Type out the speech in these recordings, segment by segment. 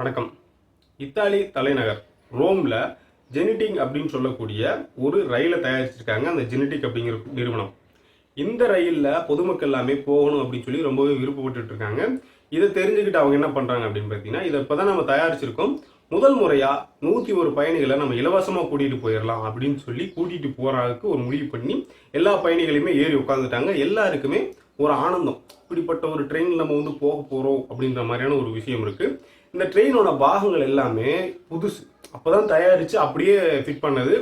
வணக்கம். இத்தாலி தலைநகர் ரோம்ல ஜெனிட்டிக் அப்படின்னு சொல்லக்கூடிய ஒரு ரயிலை தயாரிச்சிருக்காங்க அந்த ஜெனிட்டிக் அப்படிங்கிற நிறுவனம். இந்த ரயிலில் பொதுமக்கள் எல்லாமே போகணும் அப்படின்னு சொல்லி ரொம்பவே விருப்பப்பட்டுட்டு இருக்காங்க இதை தெரிஞ்சுக்கிட்டு அவங்க என்ன பண்றாங்க அப்படின்னு பார்த்தீங்கன்னா இதை இப்பதான் நம்ம தயாரிச்சிருக்கோம். முதல் முறையா நூத்தி ஒரு பயணிகளை நம்ம இலவசமா கூட்டிட்டு போயிடலாம் அப்படின்னு சொல்லி கூட்டிட்டு போறதுக்கு ஒரு முடிவு பண்ணி எல்லா பயணிகளையுமே ஏறி உட்காந்துட்டாங்க எல்லாருக்குமே ஒரு ஆனந்தம். இப்படிப்பட்ட ஒரு ட்ரெயின் நம்ம வந்து போக போறோம் அப்படின்ற மாதிரியான ஒரு விஷயம் இருக்கு. இந்த ட்ரெயினோட பாகங்கள் எல்லாமே புதுசு. அப்பதான் தயாரித்து அப்படியே ஃபிட் பண்ணது.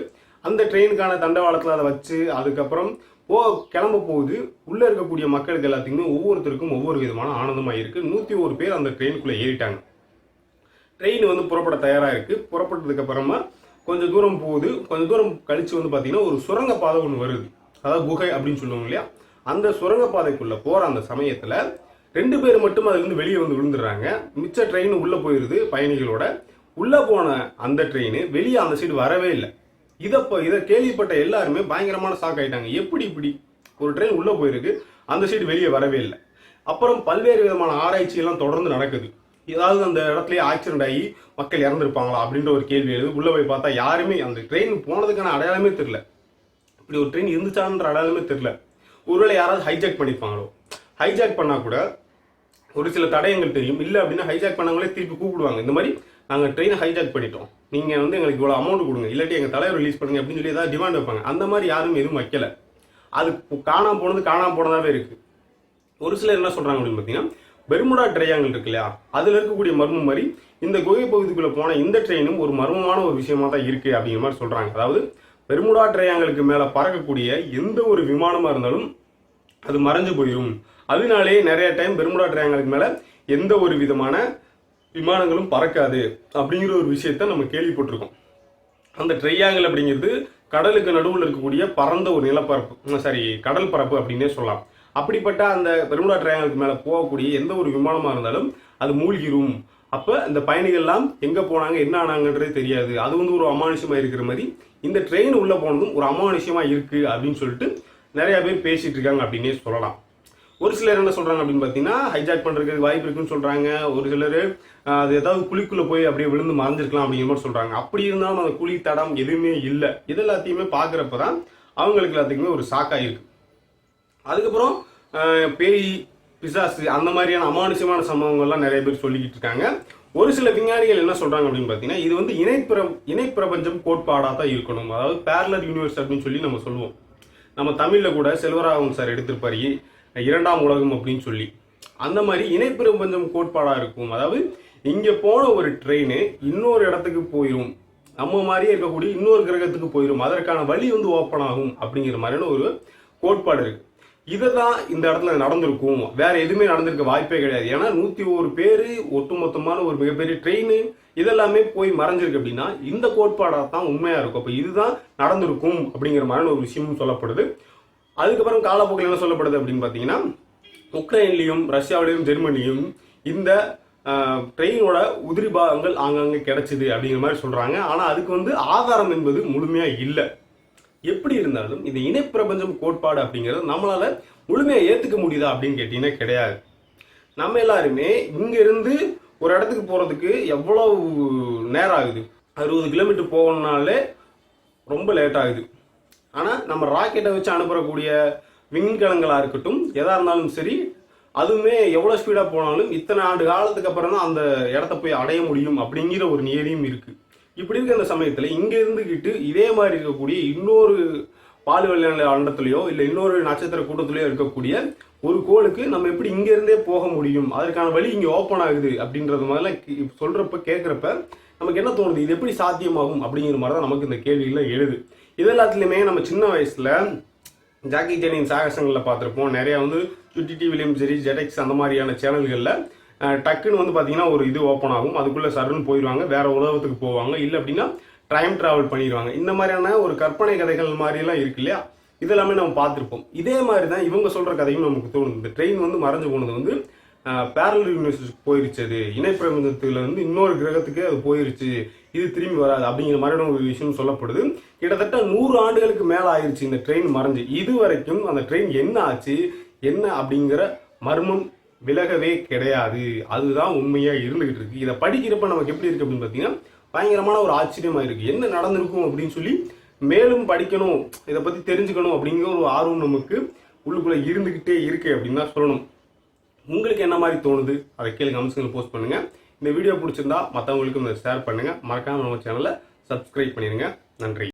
அந்த ட்ரெயினுக்கான தண்டவாளத்தில் அதை வச்சு அதுக்கப்புறம் ஓ கிளம்ப போகுது. உள்ளே இருக்கக்கூடிய மக்களுக்கு எல்லாத்துக்குமே ஒவ்வொருத்தருக்கும் ஒவ்வொரு விதமான ஆனந்தமாக இருக்குது நூற்றி ஒரு பேர் அந்த ட்ரெயினுக்குள்ளே ஏறிட்டாங்க. ட்ரெயின் வந்து புறப்பட தயாராக இருக்குது புறப்பட்டதுக்கப்புறமா கொஞ்சம் தூரம் போகுது. கொஞ்சம் தூரம் கழித்து வந்து பார்த்திங்கன்னா ஒரு சுரங்கப்பாதை ஒன்று வருது. அதாவது குகை அப்படின்னு சொல்லுவாங்க இல்லையா? அந்த சுரங்கப்பாதைக்குள்ளே போகிற அந்த சமயத்தில் ரெண்டு பேர் மட்டும் அதுலேருந்து வெளியே வந்து விழுந்துடுறாங்க. மிச்ச ட்ரெயின் உள்ளே போயிடுது பயணிகளோட. உள்ளே போன அந்த ட்ரெயின் வெளியே அந்த சைடு வரவே இல்லை. இதை இப்போ இதை கேள்விப்பட்ட எல்லாருமே பயங்கரமான ஷாக் ஆயிட்டாங்க. எப்படி இப்படி? ஒரு ட்ரெயின் உள்ளே போயிருக்கு அந்த சைடு வெளியே வரவே இல்லை. அப்புறம் பல்வேறு விதமான ஆராய்ச்சி எல்லாம் தொடர்ந்து நடக்குது. ஏதாவது அந்த இடத்துலயே ஆக்சிடென்ட் ஆகி மக்கள் இறந்துருப்பாங்களா அப்படின்ற ஒரு கேள்வி எழுது. உள்ள போய் பார்த்தா யாருமே அந்த ட்ரெயின் போனதுக்கான அடையாளமே தெரியல. இப்படி ஒரு ட்ரெயின் இருந்துச்சான்ற அடையாளமே தெரியல. ஒருவேளை யாராவது ஹைஜாக் பண்ணியிருப்பாங்களோ ஹைஜாக் பண்ணா கூட ஒரு சில தடயங்கள் தெரியும். இல்லை அப்படின்னா ஹைஜாக் பண்ணவங்களே திருப்பி கூப்பிடுவாங்க. இந்த மாதிரி நாங்கள் ட்ரெயினை ஹைஜாக் பண்ணிட்டோம். நீங்கள் வந்து எங்களுக்கு இவ்வளோ அமௌண்ட் கொடுங்க. இல்லாட்டி எங்கள் தலைவர் ரிலீஸ் பண்ணுங்க அப்படின்னு சொல்லி ஏதாவது டிமாண்ட் வைப்பாங்க. அந்த மாதிரி யாரும் எதுவும் வைக்கல. அது காணாம போனது காணாம போனதாகவே இருக்கு. ஒரு சிலர் என்ன சொல்கிறாங்க அப்படின்னு பார்த்தீங்கன்னா பெர்முடா ட்ரையாங்கல் இருக்கு இல்லையா? அதில் இருக்கக்கூடிய மர்மம் மாதிரி இந்த குகை பகுதிக்குள்ளே போன இந்த ட்ரெயினும் ஒரு மர்மமான ஒரு விஷயமா தான் இருக்குது அப்படிங்கிற மாதிரி சொல்கிறாங்க அதாவது பெர்முடா ட்ரையாங்கலுக்கு மேலே பறக்கக்கூடிய எந்த ஒரு விமானமாக இருந்தாலும் அது மறைஞ்சு போயிடும் அதனாலேயே நிறைய டைம் பெர்முடா ட்ரையாங்கலுக்கு மேலே எந்த ஒரு விதமான விமானங்களும் பறக்காது அப்படிங்கிற ஒரு விஷயத்த நம்ம கேள்விப்பட்டிருக்கோம். அந்த ட்ரையாங்கல் அப்படிங்கிறது கடலுக்கு நடுவில் இருக்கக்கூடிய பரந்த ஒரு நிலப்பரப்பு சாரி கடல் பரப்பு அப்படின்னே சொல்லலாம். அப்படிப்பட்ட அந்த பெருமுடா ட்ரையாங்கலுக்கு மேலே போகக்கூடிய எந்த ஒரு விமானமாக இருந்தாலும் அது மூழ்கிரும். அப்போ இந்த பயணிகள்லாம் எங்கே போனாங்க என்ன ஆனாங்கன்றதே தெரியாது. அது வந்து ஒரு அமானுஷமாக இருக்கிற மாதிரி. இந்த ட்ரெயின் உள்ளே போனதும் ஒரு அமானுஷமாக இருக்குது அப்படின்னு சொல்லிட்டு நிறையா பேர் பேசிகிட்டு இருக்காங்க அப்படின்னே சொல்லலாம். ஒரு சிலர் என்ன சொல்றாங்க அப்படின்னு பார்த்தீங்கன்னா ஹைஜாக் பண்றதுக்கு வாய்ப்பு இருக்குன்னு சொல்றாங்க. ஒரு சிலர் அது ஏதாவது குழிக்குள்ள போய் அப்படியே விழுந்து மறைஞ்சிருக்கலாம் அப்படிங்கிற மாதிரி சொல்றாங்க. அப்படி இருந்தாலும் அந்த குழி தடம் எதுவுமே இல்லை. இது எல்லாத்தையுமே பார்க்குறப்ப தான் அவங்களுக்கு எல்லாத்துக்குமே ஒரு சாக்காக இருக்கு அதுக்கப்புறம் பேய் பிசாசு அந்த மாதிரியான அமானுஷமான சம்பவங்கள்லாம் நிறைய பேர் சொல்லிக்கிட்டு இருக்காங்க. ஒரு சில விஞ்ஞானிகள் என்ன சொல்றாங்க அப்படின்னு பார்த்தீங்கன்னா இது வந்து இணைப்பிர இணைப்பிரபஞ்சம் கோட்பாடாக தான் இருக்கணும். அதாவது பேரலர் யூனிவர்ஸ் அப்படின்னு சொல்லி நம்ம சொல்லுவோம். நம்ம தமிழில் கூட செல்வராகவன் சார் எடுத்திருப்பாரு. இரண்டாம் உலகம் அப்படின்னு சொல்லி. அந்த மாதிரி இணைப்பிரபஞ்சம் கோட்பாடாக இருக்கும். அதாவது இங்கே போன ஒரு ட்ரெயின் இன்னொரு இடத்துக்கு போயிடும் நம்ம மாதிரியே இருக்கக்கூடிய இன்னொரு கிரகத்துக்கு போயிடும் அதற்கான வழி வந்து ஓப்பன் ஆகும் அப்படிங்கிற மாதிரியான ஒரு கோட்பாடு இருக்கு. இதை தான் இந்த இடத்துல நடந்திருக்கும். வேற எதுவுமே நடந்திருக்க வாய்ப்பே கிடையாது. ஏன்னா நூத்தி ஒரு பேர் ஒட்டுமொத்தமான ஒரு மிகப்பெரிய ட்ரெயின் இதெல்லாமே போய் மறைஞ்சிருக்கு அப்படின்னா இந்த கோட்பாடாக தான் உண்மையா இருக்கும். அப்போ இதுதான் நடந்திருக்கும் அப்படிங்கிற மாதிரியான ஒரு விஷயமும் சொல்லப்படுது. அதுக்கப்புறம் காலப்போக்கில் என்ன சொல்லப்படுது அப்படின்னு பார்த்தீங்கன்னா உக்ரைன்லையும் ரஷ்யாவிலையும் ஜெர்மனியும் இந்த ட்ரெயினோட உதிரி பாகங்கள் ஆங்காங்கே கிடைச்சிது அப்படிங்கிற மாதிரி சொல்கிறாங்க ஆனால் அதுக்கு வந்து ஆதாரம் என்பது முழுமையாக இல்லை. எப்படி இருந்தாலும் இந்த இணைப்பிரபஞ்சம் கோட்பாடு அப்படிங்கிறது நம்மளால் முழுமையாக ஏற்றுக்க முடியுதா அப்படின்னு கேட்டிங்கன்னா கிடையாது. நம்ம எல்லாருமே இங்கேருந்து ஒரு இடத்துக்கு போகிறதுக்கு எவ்வளவு நேரம் ஆகுது? அறுபது கிலோமீட்டர் போகணுனாலே ரொம்ப லேட் ஆகுது. ஆனால் நம்ம ராக்கெட்டை வச்சு அனுப்புறக்கூடிய விண்கலங்களாக இருக்கட்டும் எதாக இருந்தாலும் சரி அதுவுமே எவ்வளோ ஸ்பீடாக போனாலும் இத்தனை ஆண்டு காலத்துக்கு அப்புறம் தான் அந்த இடத்த போய் அடைய முடியும் அப்படிங்கிற ஒரு நியதியும் இருக்குது இப்படி இருக்க அந்த சமயத்தில் இங்கே இருந்துக்கிட்டு இதே மாதிரி இருக்கக்கூடிய இன்னொரு பால்வெளி அண்டத்துலையோ இல்லை இன்னொரு நட்சத்திர கூட்டத்திலையோ இருக்கக்கூடிய ஒரு கோளுக்கு நம்ம எப்படி இங்கேருந்தே போக முடியும் அதற்கான வழி இங்கே ஓப்பன் ஆகுது அப்படின்றது மாதிரிலாம் சொல்கிறப்ப கேட்குறப்ப நமக்கு என்ன தோணுது? இது எப்படி சாத்தியமாகும் அப்படிங்கிற மாதிரி தான் நமக்கு இந்த கேள்விகள்லாம் எழுது. இது எல்லாத்துலேயுமே நம்ம சின்ன வயசில் ஜாக்கி ஜெனின் சாகசங்களில் பார்த்துருப்போம். நிறையா வந்து சுட்டி டிவிலையும் சரி ஜெடெக்ஸ் அந்த மாதிரியான சேனல்களில் டக்குன்னு வந்து பார்த்தீங்கன்னா ஒரு இது ஓப்பன் ஆகும். அதுக்குள்ளே சருன்னு போயிடுவாங்க வேறு உலகத்துக்கு போவாங்க. இல்லை அப்படின்னா டைம் ட்ராவல் பண்ணிடுவாங்க இந்த மாதிரியான ஒரு கற்பனை கதைகள் மாதிரிலாம் இருக்கு இல்லையா? இதெல்லாமே நம்ம பார்த்துருப்போம். இதே மாதிரி தான் இவங்க சொல்கிற கதையும் நமக்கு தோணுது. இந்த ட்ரெயின் வந்து மறைஞ்சு போனது வந்து பேரல் யூனிவர்சிட்டிக்கு போயிருச்சு அது இணைப்பிரபஞ்சத்தில் வந்து இன்னொரு கிரகத்துக்கு அது போயிருச்சு. இது திரும்பி வராது அப்படிங்கிற மாதிரியான ஒரு விஷயம் சொல்லப்படுது. கிட்டத்தட்ட நூறு ஆண்டுகளுக்கு மேலே ஆயிருச்சு இந்த ட்ரெயின் மறைஞ்சு. இது வரைக்கும் அந்த ட்ரெயின் என்ன ஆச்சு என்ன அப்படிங்கிற மர்மம் விலகவே கிடையாது. அதுதான் உண்மையாக இருந்துகிட்டு இருக்கு. இதை படிக்கிறப்ப நமக்கு எப்படி இருக்கு அப்படின்னு பார்த்தீங்கன்னா பயங்கரமான ஒரு ஆச்சரியமாக இருக்கு. என்ன நடந்திருக்கும் அப்படின்னு சொல்லி மேலும் படிக்கணும் இதை பற்றி தெரிஞ்சுக்கணும் அப்படிங்கிற ஒரு ஆர்வம் நமக்கு உள்ளுக்குள்ளே இருந்துக்கிட்டே இருக்கு அப்படின்னு தான் சொல்லணும். உங்களுக்கு என்ன மாதிரி தோணுது அதை கீழே கமெண்ட்ஸ்ல போஸ்ட் பண்ணுங்க. இந்த வீடியோ பிடிச்சிருந்தா மற்றவங்களுக்கும் ஷேர் பண்ணுங்க. மறக்காம நம்ம சேனலை சப்ஸ்கிரைப் பண்ணிடுங்க நன்றி.